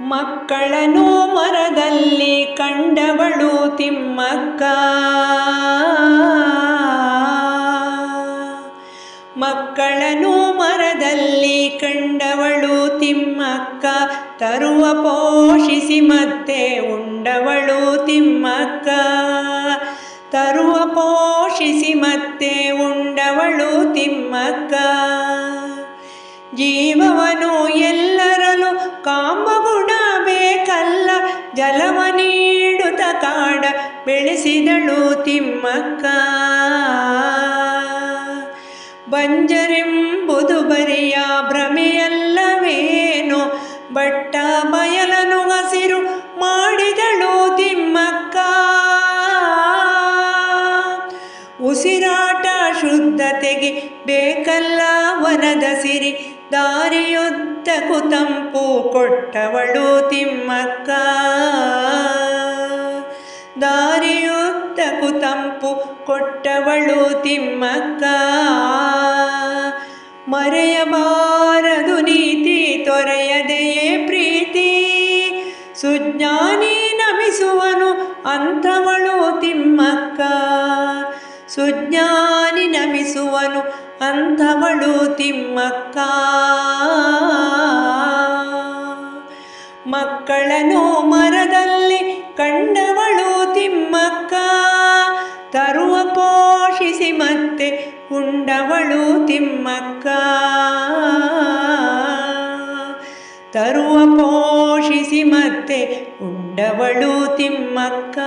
ಮಕ್ಕಳನು ಮರದಲ್ಲಿ ಕಂಡವಳು ತಿಮ್ಮಕ್ಕ. ಮಕ್ಕಳನು ಮರದಲ್ಲಿ ಕಂಡವಳು ತಿಮ್ಮಕ್ಕ. ತರುವ ಪೋಷಿಸಿ ಮತ್ತೆ ಉಂಡವಳು ತಿಮ್ಮಕ್ಕ. ತರುವ ಪೋಷಿಸಿ ಮತ್ತೆ ಉಂಡವಳು ತಿಮ್ಮಕ್ಕ. ಜೀವವನು ನೀಡುತ್ತ ಕಾಡ ಬೆಳೆಸಿದಳು ತಿಮ್ಮಕ್ಕ. ಬಂಜರೆಂಬುದು ಬರಿಯ ಭ್ರಮೆಯಲ್ಲವೇನು, ಬಟ್ಟ ಬಯಲನು ಹಸಿರು ಮಾಡಿದಳು ತಿಮ್ಮಕ್ಕ. ಉಸಿರಾಟ ಶುದ್ಧತೆಗೆ ಬೇಕಲ್ಲ ವನದ ಸಿರಿ ದಾರಿಯುದ್ದಕ್ಕೂ ತಂಪು ಕೊಟ್ಟವಳು ತಿಮ್ಮಕ್ಕ. ತಂಪು ಕೊಟ್ಟವಳು ತಿಮ್ಮಕ್ಕ. ಮರೆಯಬಾರದು ನೀತಿ ತೊರೆಯದೆಯೇ ಪ್ರೀತಿ. ಸುಜ್ಞಾನಿ ನಮಿಸುವನು ಅಂಥವಳು ತಿಮ್ಮಕ್ಕ. ಸುಜ್ಞಾನಿ ನಮಿಸುವನು ಅಂಥವಳು ತಿಮ್ಮಕ್ಕ. ಮಕ್ಕಳನು ಮರದಲ್ಲಿ ಕಂಡವಳು ತಿಮ್ಮಕ್ಕ. ತರುವ ಪೋಷಿಸಿ ಮತ್ತೆ ಉಂಡವಳು ತಿಮ್ಮಕ್ಕ. ತರುವ ಪೋಷಿಸಿ ಮತ್ತೆ ಉಂಡವಳು ತಿಮ್ಮಕ್ಕ.